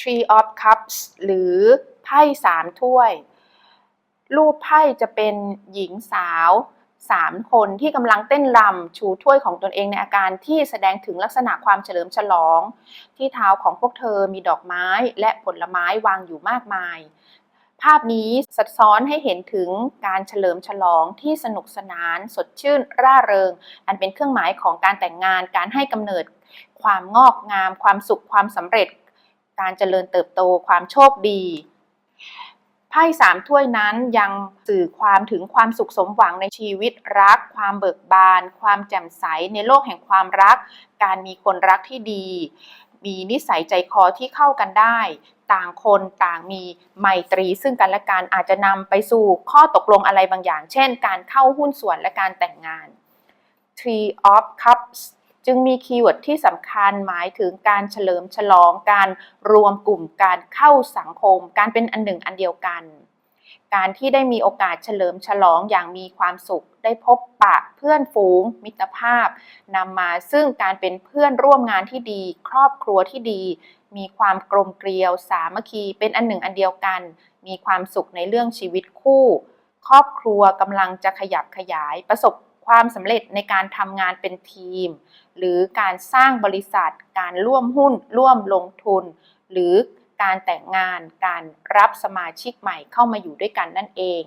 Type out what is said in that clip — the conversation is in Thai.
Tree of Cups หรือไพ่สามถ้วย รูปไพ่จะเป็นหญิงสาวสามคนที่กำลังเต้นรำชูถ้วยของตนเองในอาการที่แสดงถึงลักษณะความเฉลิมฉลอง ที่เท้าของพวกเธอมีดอกไม้และผลไม้วางอยู่มากมาย ภาพนี้สะท้อนให้เห็นถึงการเฉลิมฉลองที่สนุกสนาน สดชื่น ร่าเริง อันเป็นเครื่องหมายของการแต่งงานการให้กำเนิด ความงอกงาม ความสุขความสำเร็จ การเจริญเติบโตความโชคดีไพ่สามถ้วยนั้นยังสื่อความถึงความสุขสมหวังในชีวิตรัก ความเบิกบาน ความแจ่มใสในโลกแห่งความรัก การมีคนรักที่ดี มีนิสัยใจคอที่เข้ากันได้ ต่างคนต่างมีไมตรี ซึ่งกันและกันอาจจะนำไปสู่ข้อตกลงอะไรบางอย่าง เช่น การเข้าหุ้นส่วนและการแต่งงาน Tree of Cups จึงมีคีย์เวิร์ดที่สำคัญหมายถึงการเฉลิมฉลอง การรวมกลุ่มการเข้าสังคม การเป็นอันหนึ่งอันเดียวกัน การที่ได้มีโอกาสเฉลิมฉลองอย่างมีความสุข ได้พบปะเพื่อนฝูง มิตรภาพนำมาซึ่งการเป็นเพื่อนร่วมงานที่ดี ครอบครัวที่ดี มีความกลมเกลียว สามัคคีเป็นอันหนึ่งอันเดียวกัน มีความสุขในเรื่องชีวิตคู่ ครอบครัวกำลังจะขยับขยายประสบ ความสำเร็จในการทำงานเป็นทีม หรือการสร้างบริษัท การร่วมหุ้น ร่วมลงทุน หรือการแต่งงาน การรับสมาชิกใหม่เข้ามาอยู่ด้วยกันนั่นเอง